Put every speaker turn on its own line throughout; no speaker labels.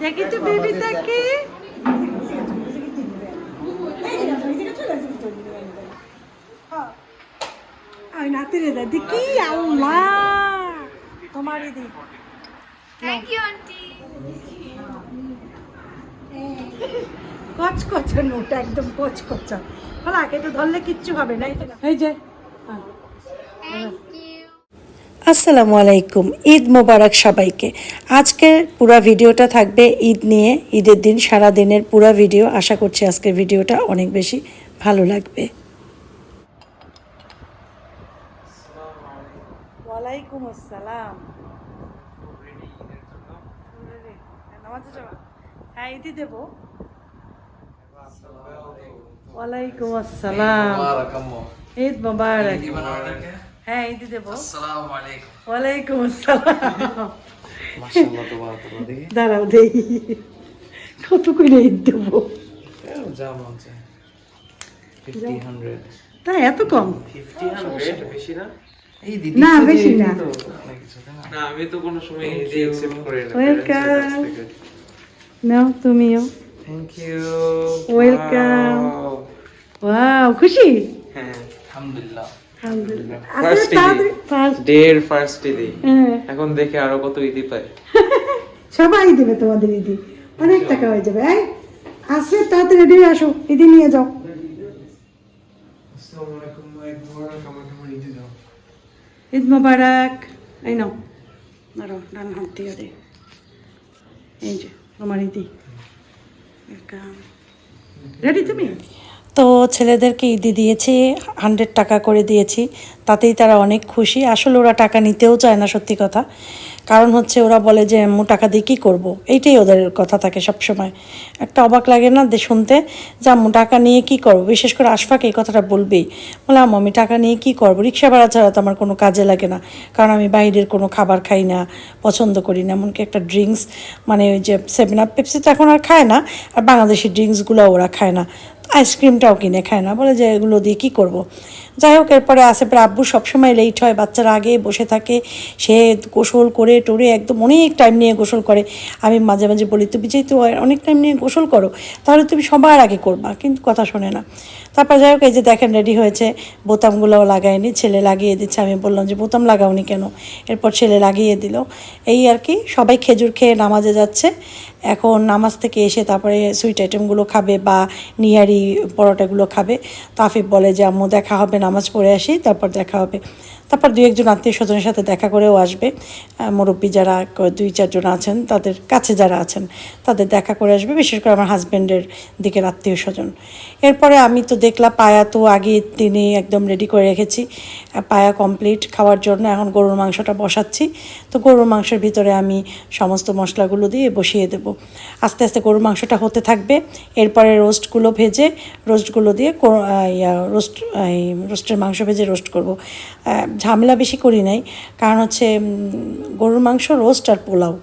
দেখি তো বেবি দেখি। আমি নাতি রে দাদি কি আল্লাহ। তোমারই দি
থ্যাংক ইউ আন্টি
কচ কচ নোটা একদম কচ কচ বলা আগে তো ধরলে কিচ্ছু হবে না এই যে হ্যাঁ।
আসসালামু আলাইকুম ঈদ মোবারক সবাইকে। আজকের পুরো ভিডিওটা থাকবে ঈদ নিয়ে ঈদের দিন সারা দিনের পুরো ভিডিও। আশা করছি আজকের ভিডিওটা অনেক বেশি ভালো লাগবে।
ওয়ালাইকুম আসসালাম। হ্যাঁ দেবো। ওয়ালাইকুম আসসালাম। ঈদ মোবারক। হ্যাঁ ইতি দেবো
আসসালামু আলাইকুম।
ওয়ালাইকুম আসসালাম।
মাশাআল্লাহ দেখি
দাঁড়াও দেই কত করে ঈদ দেবো
যা মন চায়। 50 100
তাই এত কম?
50 100 বেশি না?
না, বেশি না।
না? আমি তো কোনো সময় এই অ্যাকসেপ্ট করি না।
Welcome. নাও তুমিও।
Thank you
Welcome. ওয়াও খুশি?
হ্যাঁ। আলহামদুলিল্লাহ।
ফার্স্ট
ঈদে
হ্যাঁ।
এখন দেখে আরও কত ঈদি পায়
সবাই দেবে তোমাদের ইদি অনেক টাকা হয়ে যাবে। এই আসলে তাড়াতাড়ি রেডি হয়ে আসো ইদি নিয়ে যাও। ঈদ মোবারক। এই নাও। ধরো ডান হাত দিয়ে দে। এই যে তোমার ইদি রেডি তুমি?
তো ছেলেদেরকে ঈদি দিয়েছি হান্ড্রেড টাকা করে দিয়েছি। তাতেই তারা অনেক খুশি। আসলে ওরা টাকা নিতেও চায় না, সত্যি কথা। কারণ হচ্ছে ওরা বলে যে, আম্মু, টাকা দিয়ে কী করব? এইটাই ওদের কথা থাকে সবসময়। একটা অবাক লাগে না যে শুনতে? যে, আম্মু, টাকা নিয়ে কী করব? বিশেষ করে আশফাক এই কথাটা বলবেই। বলে, আম্মু, আমি টাকা নিয়ে কী করব? রিক্সা ভাড়া ছাড়া তো আমার কোনো কাজে লাগে না। কারণ আমি বাইরের কোনো খাবার খাই না, পছন্দ করি না। এমনকি একটা ড্রিঙ্কস মানে ওই যে সেভেন আপ পেপসি তো এখন আর খায় না। আর বাংলাদেশি ড্রিঙ্কসগুলো ওরা খায় না। আইসক্রিমটাও কিনে খায় না। বলে যে এগুলো দিয়ে কী করব? যাই হোক, এরপরে আসেপের আব্বু, সবসময় লেট হয়, বাচ্চারা আগে বসে থাকে, সে গোসল করে টোরে একদম অনেক টাইম নিয়ে গোসল করে। আমি মাঝে মাঝে বলি, তুমি যেহেতু অনেক টাইম নিয়ে গোসল করো, তাহলে তুমি সবার আগে করবা। কিন্তু কথা শোনে না। তারপর যাই হোক, এই যে দেখেন রেডি হয়েছে। বোতামগুলোও লাগায়নি, ছেলে লাগিয়ে দিচ্ছে। আমি বললাম যে, বোতাম লাগাওনি কেন? এরপর ছেলে লাগিয়ে দিল। এই আর কি, সবাই খেজুর খেয়ে নামাজে যাচ্ছে। এখন নামাজ থেকে এসে তারপরে সুইট আইটেমগুলো খাবে বা নিয়ারি পরোটাগুলো খাবে। তো আফিফ বলে যে, আম্মু, দেখা হবে, নামাজ পড়ে আসি, তারপর দেখা হবে। তারপর দু একজন আত্মীয় স্বজনের সাথে দেখা করেও আসবে। মুরব্বী যারা দুই চারজন আছেন, তাদের কাছে যারা আছেন, তাদের দেখা করে আসবে, বিশেষ করে আমার হাজব্যান্ডের দিকের আত্মীয় স্বজন এরপরে আমি তো দেখলাম পায়া তো আগে তিনি একদম রেডি করে রেখেছি। পায়া কমপ্লিট খাওয়ার জন্য এখন গরুর মাংসটা বসাচ্ছি। তো গরুর মাংসের ভিতরে আমি সমস্ত মশলাগুলো দিয়ে বসিয়ে দেব। আস্তে আস্তে গরুর মাংসটা হতে থাকবে। এরপরে রোস্টগুলো ভেজে, রোস্টগুলো দিয়ে রোস্ট রোস্টের মাংস ভেজে রোস্ট করব। ঝামেলা বেশি করি নাই। কারণ হচ্ছে গরুর মাংস রোস্ট আর পোলাও।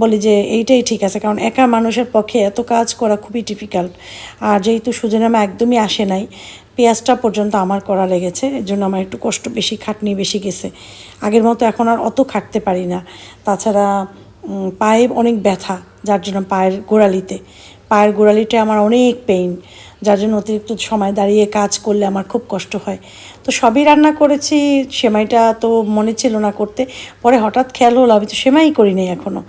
বলি যে এইটাই ঠিক আছে, কারণ একা মানুষের পক্ষে এত কাজ করা খুবই ডিফিকাল্ট আর যেহেতু সুজনামা একদমই আসে নাই, পেঁয়াজটা পর্যন্ত আমার করা লেগেছে, এর জন্য আমার একটু কষ্ট বেশি, খাটনি বেশি গেছে। আগের মতো এখন আর অত খাটতে পারি না। তাছাড়া পায়ে অনেক ব্যথা, যার জন্য পায়ের গোড়ালিতে। পায়ের গোড়ালিটা আমার অনেক পেইন যার জন্য অতিরিক্ত সময় দাঁড়িয়ে কাজ করলে আমার খুব কষ্ট হয়। তো সবই রান্না করেছি, সেমাইটা তো মনে ছিল না করতে। পরে হঠাৎ খেয়াল হলো, আমি তো সেমাই করি নাই এখনও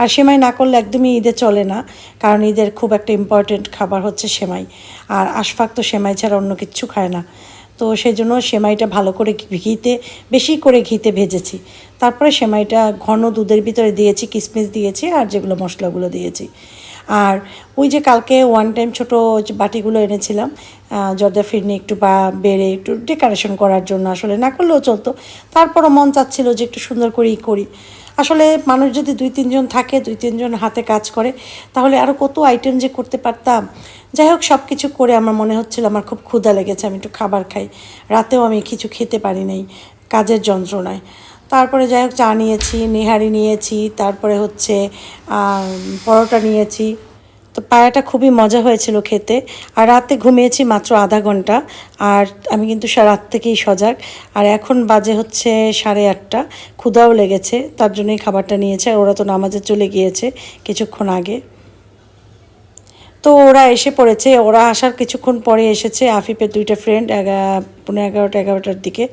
আর সেমাই না করলে একদমই ঈদে চলে না, কারণ ঈদের খুব একটা ইম্পর্টেন্ট খাবার হচ্ছে সেমাই। আর আশফাক তো সেমাই ছাড়া অন্য কিচ্ছু খায় না। তো সেই জন্য সেমাইটা ভালো করে ঘিতে, বেশি করে ঘিতে ভেজেছি। তারপরে সেমাইটা ঘন দুধের ভিতরে দিয়েছি কিশমিশ দিয়েছি, আর যেগুলো মশলাগুলো দিয়েছি। আর ওই যে কালকে ওয়ান টাইম ছোটো বাটিগুলো এনেছিলাম জর্দা ফিরনি একটু বা বেড়ে একটু ডেকোরেশন করার জন্য আসলে না করলেও চলতো। তারপরও মন চাচ্ছিল যে একটু সুন্দর করেই করি। আসলে মানুষ যদি দুই তিনজন থাকে, দুই তিনজন হাতে কাজ করে, তাহলে আরও কত আইটেম যে করতে পারতাম। যাই হোক সব কিছু করে আমার মনে হচ্ছিল আমার খুব ক্ষুধা লেগেছে, আমি একটু খাবার খাই। রাতেও আমি কিছু খেতে পারি নাই, কাজের যন্ত্রণায়। তারপরে যাই হোক চা নিয়েছি, নেহারি নিয়েছি, তারপরে হচ্ছে পরোটা নিয়েছি। তো পায়াটা খুবই মজা হয়েছিল খেতে। আর রাতে ঘুমিয়েছি মাত্র আধা ঘণ্টা। আর আমি কিন্তু রাত থেকেই সজাগ। আর এখন বাজে হচ্ছে সাড়ে আটটা। ক্ষুধাও লেগেছে, তার জন্যই খাবারটা নিয়েছে। আর ওরা তো নামাজে চলে গিয়েছে কিছুক্ষণ আগে। তো ওরা এসে পড়েছে। ওরা আসার কিছুক্ষণ পরে এসেছে আফিফের দুইটা ফ্রেন্ড পনেরো এগারোটা, এগারোটার দিকে।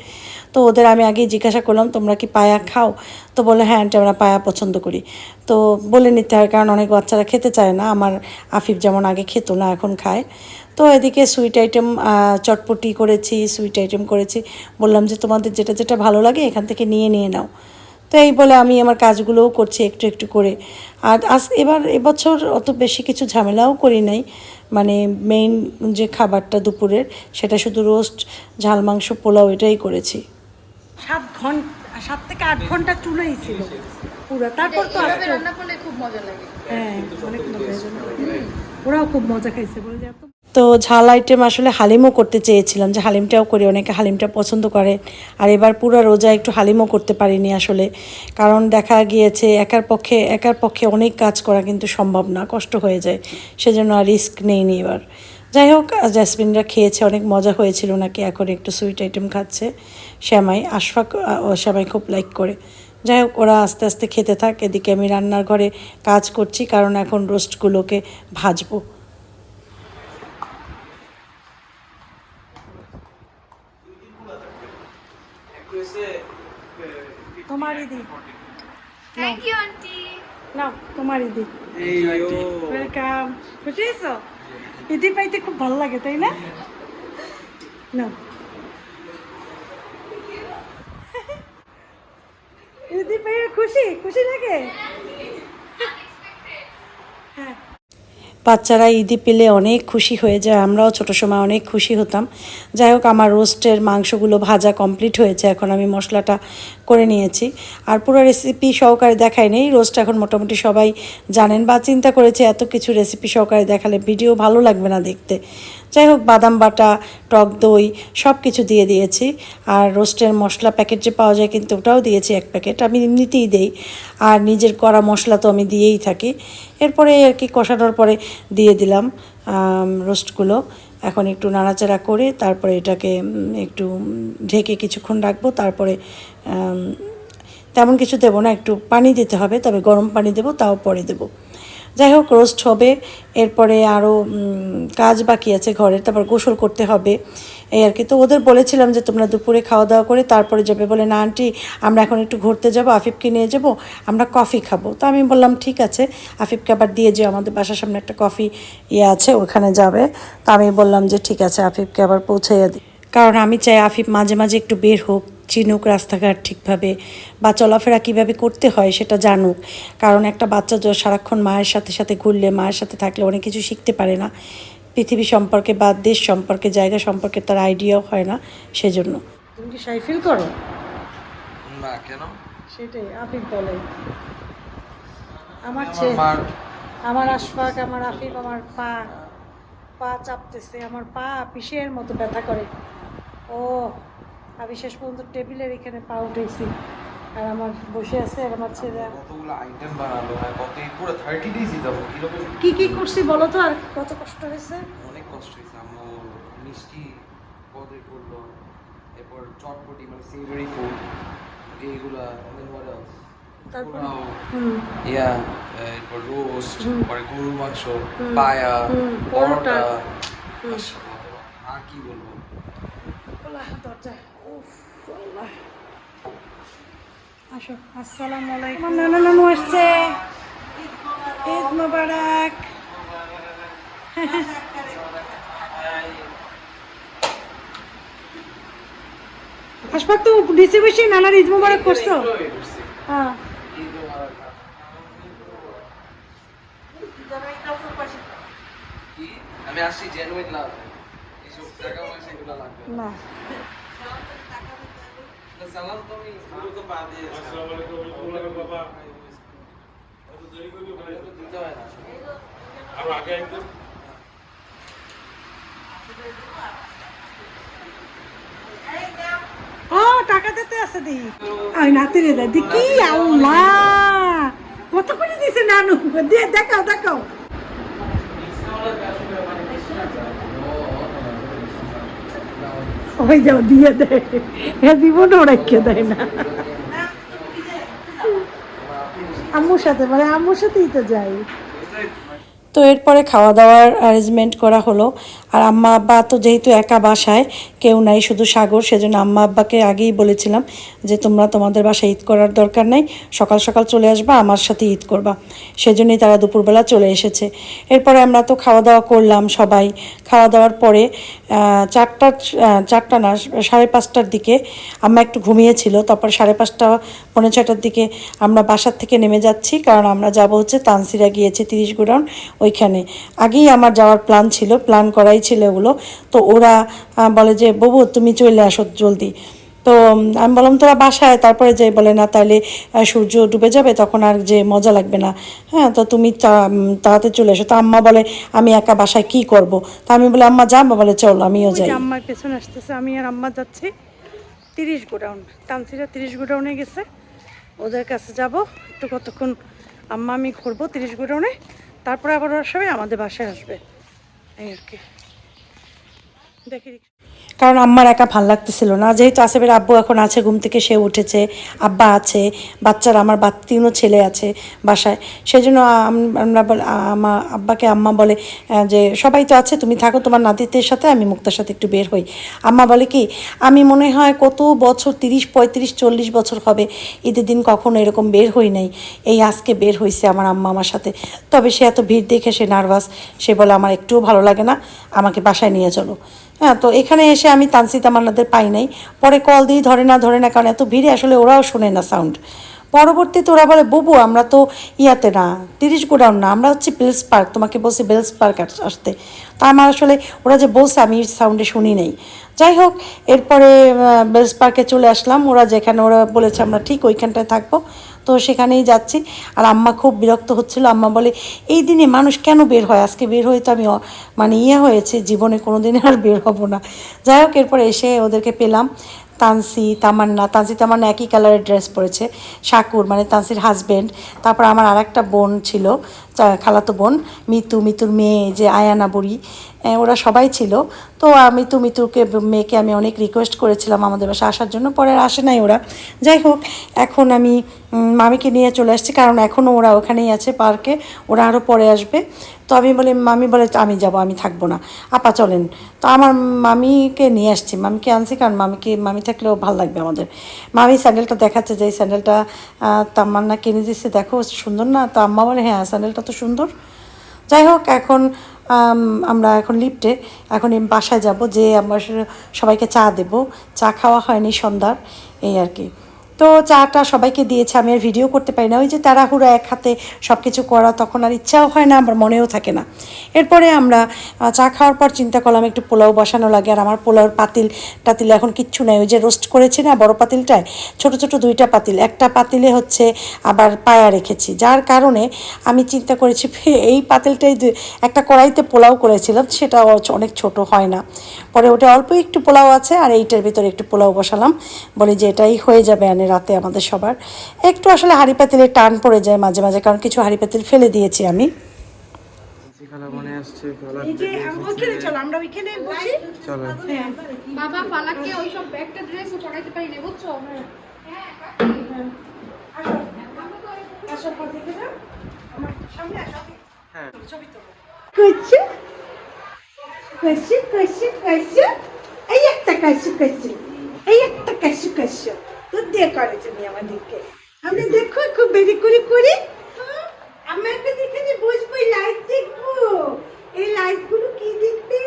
তো ওদের আমি আগেই জিজ্ঞাসা করলাম, তোমরা কি পায়া খাও? তো বলে হ্যাঁ আন্টি আমরা পায়া পছন্দ করি। তো বলে নিতে হয়, কারণ অনেক বাচ্চারা খেতে চায় না। আমার আফিফ যেমন আগে খেত না, এখন খায়। তো এদিকে সুইট আইটেম চটপটি করেছি সুইট আইটেম করেছি। বললাম যে, তোমাদের যেটা যেটা ভালো লাগে, এখান থেকে নিয়ে নিয়ে নাও। তো এই বলে আমি আমার কাজগুলোও করছি একটু একটু করে। আর আজ, এবার এবছর অত বেশি কিছু ঝামেলাও করি নাই। মানে মেইন যে খাবারটা দুপুরের, সেটা শুধু রোস্ট ঝাল, মাংস, পোলাও, এটাই করেছি।
সাত ঘণ্টা সাত থেকে আট ঘণ্টা চুলেই ছিল পুরো। তারপর তো
রান্না করলে খুব মজা লাগে।
হ্যাঁ অনেক মজা। ওরাও খুব মজা খাইছে বলে যে
তো ঝাল আইটেম আসলে হালিমও করতে চেয়েছিলাম যে হালিমটাও করি, অনেকে হালিমটা পছন্দ করে। আর এবার পুরো রোজা একটু হালিমও করতে পারিনি আসলে। কারণ দেখা গিয়েছে একার পক্ষে একার পক্ষে অনেক কাজ করা কিন্তু সম্ভব না, কষ্ট হয়ে যায়। সেজন্য আর রিস্ক নেইনি এবার। যাই হোক জ্যাসমিনরা খেয়েছে, অনেক মজা হয়েছিল নাকি, এখন একটু সুইট আইটেম খাচ্ছে। শ্যামাই, আশফাক শ্যামাই খুব লাইক করে। যাই হোক ওরা আস্তে আস্তে খেতে থাক এদিকে আমি রান্নার ঘরে কাজ করছি কারণ এখন রোস্টগুলোকে ভাজবো।
তোমারই দি।
থ্যাংক ইউ আন্টি
নাও তোমারই দি। ওয়েলকাম খুশি হয়েছো? ইদি পাইতে খুব ভালো লাগে তাই না? নাও। ইদি পাইয়ে খুশি খুশি লাগে হ্যাঁ।
বাচ্চারা ঈদি পেলে অনেক খুশি হয়ে যায়, আমরাও ছোট সময় অনেক খুশি হতাম। যাই হোক, আমার রোস্টের মাংসগুলো ভাজা কমপ্লিট হয়েছে, এখন আমি মশলাটা করে নিয়েছি। আর পুরো রেসিপি সহকারে দেখাই নেই, রোস্ট এখন মোটামুটি সবাই জানেন বা চিন্তা করেছে, এত কিছু রেসিপি সহকারে দেখালে ভিডিও ভালো লাগবে না দেখতে। যাই হোক, বাদাম বাটা, টক দই সব কিছু দিয়ে দিয়েছি। আর রোস্টের মশলা প্যাকেট যে পাওয়া যায় কিন্তু ওটাও দিয়েছি এক প্যাকেট, আমি এমনিতেই দেই। আর নিজের করা মশলা তো আমি দিয়েই থাকি। এরপরে আর কি কষানোর পরে দিয়ে দিলাম রোস্টগুলো। এখন একটু নাড়াচাড়া করে তারপরে এটাকে একটু ঢেকে কিছুক্ষণ রাখব। তারপরে তেমন কিছু দেবো না, একটু পানি দিতে হবে, তবে গরম পানি দেবো, তাও পরে দেবো। যাই হোক, রোস্ট হবে। এরপরে আরও কাজ বাকি আছে ঘরের, তারপর গোসল করতে হবে। এই আর কি। তো ওদের বলেছিলাম যে তোমরা দুপুরে খাওয়া দাওয়া করে তারপরে যাবে। বলে, না, আন্টি, আমরা এখন একটু ঘুরতে যাব, আফিফকে নিয়ে যাব, আমরা কফি খাব। তো আমি বললাম, ঠিক আছে। আফিফকে আবার দিয়ে যে আমাদের বাসার সামনে একটা কফি ইয়ে আছে, ওখানে যাবে। তো আমি বললাম যে, ঠিক আছে, আফিফকে আবার পৌঁছাইয়া দিই কারণ আমি চাই আফিফ মাঝে মাঝে একটু বের হোক। চিনুক রাস্তাঘাট ঠিকভাবে বা চলাফেরা কীভাবে করতে হয় সেটা জানুক। কারণ একটা বাচ্চা সারাক্ষণ মায়ের সাথে সাথে ঘুরলে মায়ের সাথে থাকলে অনেক কিছু শিখতে পারে না। পৃথিবী সম্পর্কে বা দেশ সম্পর্কে জায়গা সম্পর্কে তার আইডিয়াও হয় না সেজন্য।
তুমি কি সাই ফিল করো?
না কেন?
সেটাই আফিফ বলে। আমার
আমার
ছেলে আমার আশফাক আমার আফিফ আমার পা পা চাপতেছে আমার পা পিসের মতো ব্যথা করে। ও আমি শেষ পর্যন্ত টেবিলের এখানে পা উঠেছি আর আমার বসে আছে আর আমার ছেলে।
কতগুলো আইটেম বানালো হ্যাঁ কত এই পুরো থার্টি ডেজই যাব কীরকম
কি কি করছি বলো তো আর কত কষ্ট হয়েছে?
অনেক কষ্ট হয়েছে আম্মু। মিষ্টি কতই করল এরপর চটপটি মানে সেভারি ফুড এইগুলা মানে?
তারপর?
ইয়া এরপর রোস্ট পরে গরুর মাংস পায়া পরোটা। আর কি বলব?
দরজা উফ আল্লাহ আসো আসসালামু আলাইকুম। নানা নানু আসছে। ঈদ মোবারক। তো নিচে বসে নানার ঈদ মোবারক করছ? হ্যাঁ।
আমি আসছি জেনুইন লাভ এইসব টাকা পয়সা এগুলো লাগবে
না।
সালাম তো আমি পুরো তো পা দিয়ে। আসসালামু আলাইকুম বাবা দিতে হয় না।
ও টাকা দিতে আছে দি। ওই নাতিরে দে দি কি আল্লাহ কত করে দিছে নানু? দিয়ে দেখাও দেখাও। ওই যা দিয়ে দেয় জীবন জীবনও রেখে দেয় না। আম্মুর সাথে মানে আম্মুর সাথেই তো যাই।
তো এরপরে খাওয়া দাওয়ার অ্যারেঞ্জমেন্ট করা হলো। আর আম্মা আব্বা তো যেহেতু একা বাসায়, কেউ নাই শুধু সাগর, সেজন্য আম্মা আব্বাকে আগেই বলেছিলাম যে তোমরা তোমাদের বাসায় ঈদ করার দরকার নাই, সকাল সকাল চলে আসবা, আমার সাথে ঈদ করবা। সেজন্যই তারা দুপুরবেলা চলে এসেছে। এরপরে আমরা তো খাওয়া দাওয়া করলাম সবাই। খাওয়া দাওয়ার পরে চারটা চারটা না, সাড়ে পাঁচটার দিকে আম্মা একটু ঘুমিয়েছিল, তারপর সাড়ে পাঁচটা, পৌনে ছটার দিকে আমরা বাসার থেকে নেমে যাচ্ছি, কারণ আমরা যাব হচ্ছে তানসিরা গিয়েছে তিরিশ গোডাউন ওইখানে। আগেই আমার যাওয়ার প্ল্যান ছিল, প্ল্যান করাই ছিল ওগুলো তো ওরা বলে যে ববু তুমি চলে আসো জলদি। তো আমি বললাম তোরা বাসায়? তারপরে যে বলে না তাহলে সূর্য ডুবে যাবে তখন আর যে মজা লাগবে না। হ্যাঁ তো তুমি তা- উম, তাড়াতাড়ি চলে এসো। তো আম্মা বলে আমি একা বাসায় কি করব? তা আমি বলে আম্মা যা আম্মা বলে চল আমিও যাই।
আম্মার পেছনে আসতেছে আমি আর আম্মা যাচ্ছি। তিরিশ গোডাউন তানসিরা তিরিশ গোডাউনে গেছে। ওদের কাছে যাব একটু কতক্ষণ আম্মা আমি ঘুরবো তিরিশ গোডাউনে তারপরে আবার ওরা সবাই আমাদের বাসায় আসবে। এই আর কি। দেখি
কারণ আম্মার একা ভালো লাগতেছিল না। যেহেতু আসেফের আব্বু এখন আছে, ঘুম থেকে সে উঠেছে, আব্বা আছে, বাচ্চার, আমার বা তিনও ছেলে আছে বাসায়। সেই জন্য আমরা আমার আব্বাকে আম্মা বলে যে, সবাই তো আছে, তুমি থাকো, তোমার নাতিদের সাথে, আমি মুক্তার সাথে একটু বের হই। আম্মা বলে কি, আমি মনে হয় কত বছর, তিরিশ, পঁয়ত্রিশ, চল্লিশ বছর হবে, ঈদের দিন কখনো এরকম বের হই নাই। এই আজকে বের হয়েছে আমার আম্মা আমার সাথে। তবে সে এত ভিড় দেখে সে নার্ভাস। সে বলে, আমার একটুও ভালো লাগে না, আমাকে বাসায় নিয়ে চলো। হ্যাঁ তো এখানে এসে আমি তানসিতা মান্নাদের পাই নাই। পরে কল দিই, ধরে না ধরে না, কারণ এত ভিড়ে আসলে ওরাও শোনে না সাউন্ড পরবর্তীতে ওরা বলে, বুবু, আমরা তো ইয়াতে না, তিরিশ গোডাউন না, আমরা হচ্ছে বেলস পার্ক, তোমাকে বলছি বেলস পার্ক আসতে। তা আমার আসলে, ওরা যে বলছে, আমি সাউন্ডে শুনি নেই। যাই হোক, এরপরে বেলস পার্কে চলে আসলাম। ওরা যেখানে, ওরা বলেছে, আমরা ঠিক ওইখানটায় থাকব। তো সেখানেই যাচ্ছি। আর আম্মা খুব বিরক্ত হচ্ছিল। আম্মা বলে, এই দিনে মানুষ কেন বের হয়? আজকে বের হয়ে তো আমি মানে ইয়ে হয়েছে, জীবনে কোনো দিন আর বের হব না। যাই হোক, এরপরে এসে ওদেরকে পেলাম। তানসি, তামান্না তানসি, তামান্না একই কালারের ড্রেস পরেছে। শাকুর মানে তানসির হাজব্যান্ড তারপর আমার আর একটা বোন ছিল খালাতো বোন, মিতু, মিতুর মেয়ে যে আয়ানা বুড়ি ওরা সবাই ছিল। তো মিতু, মিতুকে, মেয়েকে আমি অনেক রিকোয়েস্ট করেছিলাম আমাদের বাসায় আসার জন্য, পরে আর আসে নাই ওরা। যাই হোক, এখন আমি মামিকে নিয়ে চলে আসছি কারণ এখনও ওরা ওখানেই আছে পার্কে ওরা আরও পরে আসবে। তো আমি বলি মামি বলে আমি যাব আমি থাকব না। আপা চলেন। তো আমার মামিকে নিয়ে আসছি মামিকে আনছি কারণ মামিকে মামি থাকলেও ভালো লাগবে আমাদের। মামি স্যান্ডেলটা দেখাচ্ছে যে এই স্যান্ডেলটা আহ, তামান্না কিনে দিচ্ছে দেখো সুন্দর না? তো আম্মা বলে হ্যাঁ স্যান্ডেলটা তো সুন্দর। যাই হোক এখন আমরা এখন লিফটে এখন বাসায় যাব যে আমরা সবাইকে চা দেব। চা খাওয়া হয়নি সন্ধ্যার এই আর কি। তো চাটা সবাইকে দিয়েছে, আমি আর ভিডিও করতে পারি না। ওই যে তাড়াহুড়া এক হাতে সব কিছু করা, তখন আর ইচ্ছাও হয় না আমার মনেও থাকে না। এরপরে আমরা চা খাওয়ার পর চিন্তা করলাম, একটু পোলাও বসানো লাগে। আর আমার পোলাওর পাতিল, টাতিল এখন কিচ্ছু নাই। ওই যে রোস্ট করেছি না, বড় পাতিলটায়, ছোট ছোট দুইটা পাতিল। একটা পাতিলে হচ্ছে আবার পায়া রেখেছি। যার কারণে আমি চিন্তা করেছি এই পাতিলটাই একটা কড়াইতে পোলাও করেছিলাম, সেটা অনেক ছোট হয় না। পরে ওটা অল্প একটু পোলাও আছে, আর এইটার ভিতরে একটু পোলাও বসালাম। বলি যে এটাই হয়ে যাবে আনে রাতে আমাদের সবার। একটু আসলে হাঁড়ি পাতিলের টান পড়ে যায় মাঝে মাঝে কারণ কিছু হাঁড়ি পাতিল ফেলে দিয়েছি আমি।
মনে
বাবা ফালাককে ওই একটা ড্রেসও পরাইতে পারি না বুঝছ
আসো পাতিলে না আমার সামনে আসো
হ্যাঁ
কইছে? কইছে এই একটা এই কইছে কইছে। দিয়ে করে তুমি আমাদেরকে। আমরা দেখো খুব বেরি করে করি হ্যাঁ? আমরা এখন এখানে বসবো লাইট দেখব এই লাইটগুলো কি দেখবে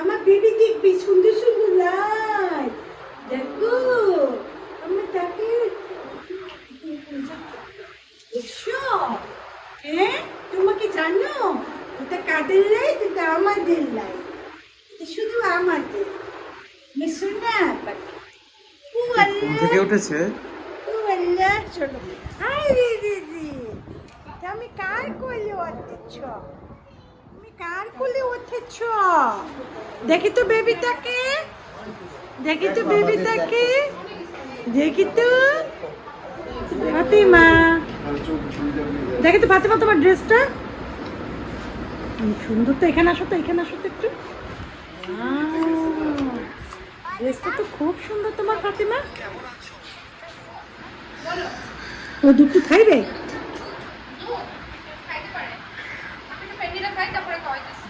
আমার বেবি দেখবি সুন্দর সুন্দর লাইট দেখো আমরা তাকে এসো হ্যাঁ তোমাকে জানো ওটা কাদের লাইট ওটা আমাদের লাইট এটা শুধু আমাদের শোনা ও
ঘুম
আল্লাহ
থেকে উঠেছে
ও আল্লাহ চলো আরে দিদি তুমি কার কোলে উঠেছ তুমি কার কোলে উঠেছ দেখি তো বেবিটাকে দেখি তো বেবিটাকে দেখি তো।
ফাতিমা। দেখি তো ফাতিমা তোমার ড্রেসটা সুন্দর তো এখানে আসো তো এখানে আসো তো একটু। ড্রেসটা তো খুব সুন্দর তোমার ফাতিমা। ও দুটো খাইবে?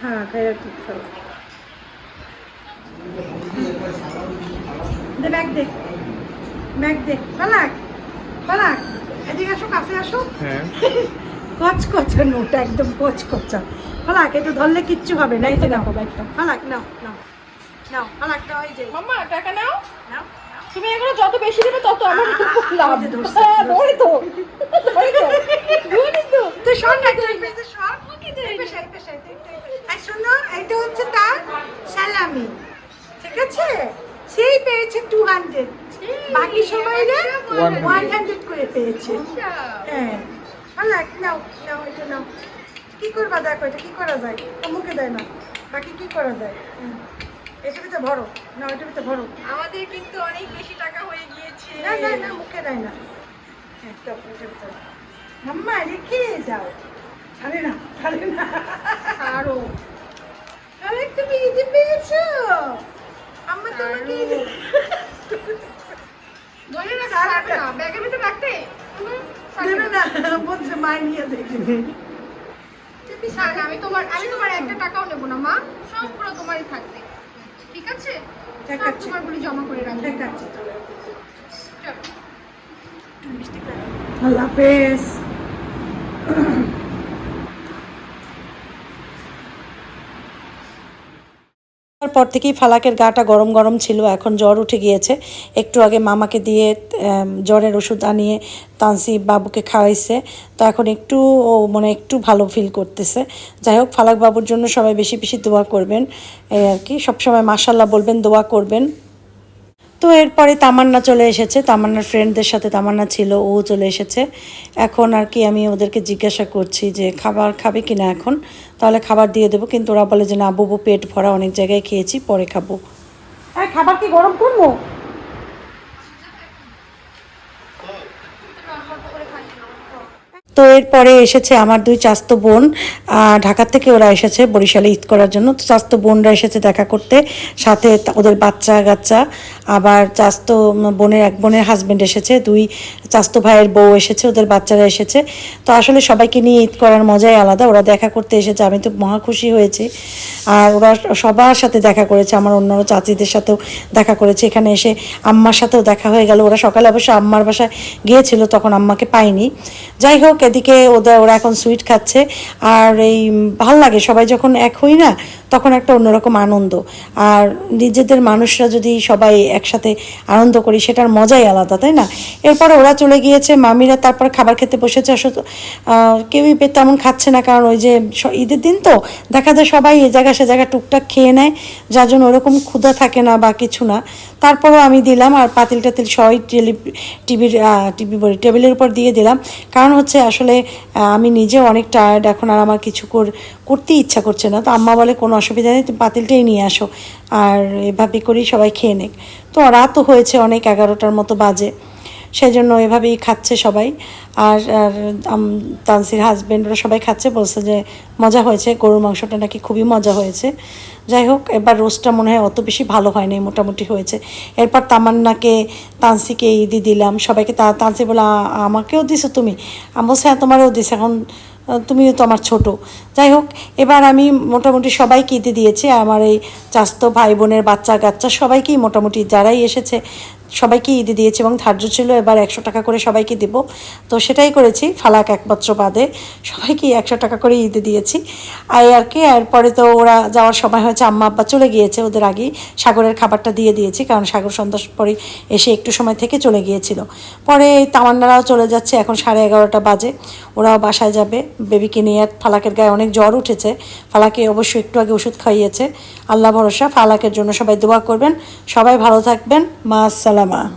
হ্যাঁ খাইয়া ঠিক করো দে ব্যাগ দে। ব্যাগ দে। ফালাক ফালাক। এদিকে আসো কাছে আসো।
হ্যাঁ।
কচ কচ একদম কচ কচা ফালাক একটু ধরলে কিচ্ছু হবে না। এই যে নাও ব্যাগটা। ফালাক নাও নাও নাও ফালাক নাও এই যে।
মাম্মা টাকা নাও।
নাও
তুমি এগুলো যত বেশি দেবে তত আমার লাভ। হ্যাঁ, ধরে তো। ধরে তো। ধরে তো।
তুই শোন না তুই পেতে শোন এই পেশে, এই পেশে, এই পেশে। এই এইটা হচ্ছে তার সালামি ঠিক আছে? সেই পেয়েছে টু হান্ড্রেড বাকি সময়রা ওয়ান হান্ড্রেড করে পেয়েছে। হ্যাঁ। ভালো নাও নাও এটা নাও। কি করবা দেখো এটা কি করা যায়? ও মুখে দেয় না। বাকি কি করা যায়? হুম। এটা ভিতরে ভরো। না ওইটা ভিতরে ভরো।
আমাদের কিন্তু অনেক বেশি টাকা হয়ে গিয়েছে।
না না না মুখে দেয় না। ওইটা ভিতরে। রেখে যাও ছাড়ে না ছাড়ে না।
আরও
আরে তুমি ঈদে পেয়েছ? আম্মা তোমাকে ঈদে
ধরে রাখ
সারা
ছাড়বে না ব্যাগের ভিতরে রাখতে। না।
না বলছে মাই নিয়ে দেখবে
তুমি ছাড় আমি তোমার আমি তোমার একটা টাকাও নেব না মা। সবগুলো তোমারই থাকবে। ঠিক আছে?
ঠিক
সব
আছে।
তোমার গুলি জমা করে রাখবে।
ঠিক আছে। চলো
চলো।
আল্লাহ হাফেজ।
তারপর থেকেই ফালাকের গাটা গরম গরম ছিল, এখন জ্বর উঠে গিয়েছে। একটু আগে মামাকে দিয়ে জ্বরের ওষুধ আনিয়ে তানসি বাবুকে খাওয়াইছে। তো এখন একটু, ও মানে একটু ভালো ফিল করতেছে। যাই হোক, ফালাক বাবুর জন্য সবাই বেশি বেশি দোয়া করবেন। এই আর কি, সবসময় মাসাল্লাহ বলবেন, দোয়া করবেন। তো এরপরে তামান্না চলে এসেছে। তামান্নার ফ্রেন্ডদের সাথে তামান্না ছিল, ও চলে এসেছে। এখন আর কি আমি ওদেরকে জিজ্ঞাসা করছি যে, খাবার খাবে কি না এখন? তাহলে খাবার দিয়ে দেবো। কিন্তু ওরা বলে যে, না, বুবু পেট ভরা, অনেক জায়গায় খেয়েছি, পরে খাব।
খাবার কি গরম করব?
তো এরপরে এসেছে আমার দুই চাস্ত বোন ঢাকা থেকে ওরা এসেছে বরিশালে ঈদ করার জন্য। তো চাস্ত বোনরা এসেছে দেখা করতে, সাথে ওদের বাচ্চা কাচ্চা। আবার চাস্তো বোনের এক বোনের হাজব্যান্ড এসেছে, দুই চাস্ত ভাইয়ের বউ এসেছে, ওদের বাচ্চারা এসেছে। তো আসলে সবাইকে নিয়ে ঈদ করার মজাই আলাদা, ওরা দেখা করতে এসেছে, আমি তো মহা খুশি হয়েছি। আর ওরা সবার সাথে দেখা করেছে, আমার অন্য চাচিদের সাথেও দেখা করেছে। এখানে এসে আম্মার সাথেও দেখা হয়ে গেল। ওরা সকালে অবশ্য আম্মার বাসায় গিয়েছিল, তখন আম্মাকে পাইনি। যাই হোক এদিকে ওদের ওরা এখন সুইট খাচ্ছে। আর এই ভালো লাগে, সবাই যখন এক হই না, তখন একটা অন্যরকম আনন্দ। আর নিজেদের মানুষরা যদি সবাই একসাথে আনন্দ করি, সেটার মজাই আলাদা, তাই না? এরপরে ওরা চলে গিয়েছে, মামিরা তারপর খাবার খেতে বসেছে। আসলে কেউই তেমন খাচ্ছে না, কারণ ওই যে ঈদের দিন তো, দেখা যায় সবাই এ জায়গা সে জায়গা টুকটাক খেয়ে নেয়, যার জন্য ওরকম ক্ষুধা থাকে না বা কিছু না। তারপরও আমি দিলাম, আর পাতিল টাতিল সবাই টিভির টিভি বলি, টেবিলের উপর দিয়ে দিলাম। কারণ হচ্ছে আসলে আমি নিজে অনেক টায়ার্ড এখন আর আমার কিছু কর- করতেই ইচ্ছা করছে না। তো আম্মা বলে, কোনো অসুবিধা নেই পাতিলটাই নিয়ে আসো। আর এভাবে করেই সবাই খেয়ে নেক। তো রাতও হয়েছে অনেক এগারোটার মতো বাজে। সেই জন্য এভাবেই খাচ্ছে সবাই। আর আর তানসির হাজব্যান্ড ওরা সবাই খাচ্ছে, বলছে যে মজা হয়েছে, গরুর মাংসটা নাকি খুবই মজা হয়েছে। যাই হোক, এবার রোস্টটা মনে হয় অত বেশি ভালো হয়নি, মোটামুটি হয়েছে। এরপর তামান্নাকে, তানসিকে ঈদি দিলাম, সবাইকে তা, তানসি বলে আমাকেও দিছো তুমি? আমি বলছি হ্যাঁ তোমারও দিস এখন তুমিও তো আমার ছোট। যাই হোক, এবার আমি মোটামুটি সবাইকে ঈদে দিয়েছি, আমার এই চাস্তো ভাই বোনের বাচ্চা কাচ্চা সবাইকেই মোটামুটি, যারাই এসেছে সবাইকে ঈদে দিয়েছি এবং ধার্য ছিল, এবার একশো টাকা করে সবাইকে দেব। তো সেটাই করেছি, ফালাক এক বছর বাদে। সবাইকে একশো টাকা করে ঈদে দিয়েছি। আর আর কি এরপরে তো ওরা যাওয়ার সময় হয়েছে, আম্মা আব্বা চলে গিয়েছে ওদের আগেই। সাগরের খাবারটা দিয়ে দিয়েছি, কারণ সাগর সন্ধ্যার পরে এসে একটু সময় থেকে চলে গিয়েছিল। পরে এই তামান্নারাও চলে যাচ্ছে, এখন সাড়ে এগারোটা বাজে। ওরাও বাসায় যাবে। বেবিকে নিয়ে আর ফালাকের গায়ে অনেক জ্বর উঠেছে। ফালাকে অবশ্যই একটু আগে ওষুধ খাইয়েছে। আল্লাহ ভরসা, ফালাকের জন্য সবাই দোয়া করবেন। সবাই ভালো থাকবেন। মা, আসসালামা 干嘛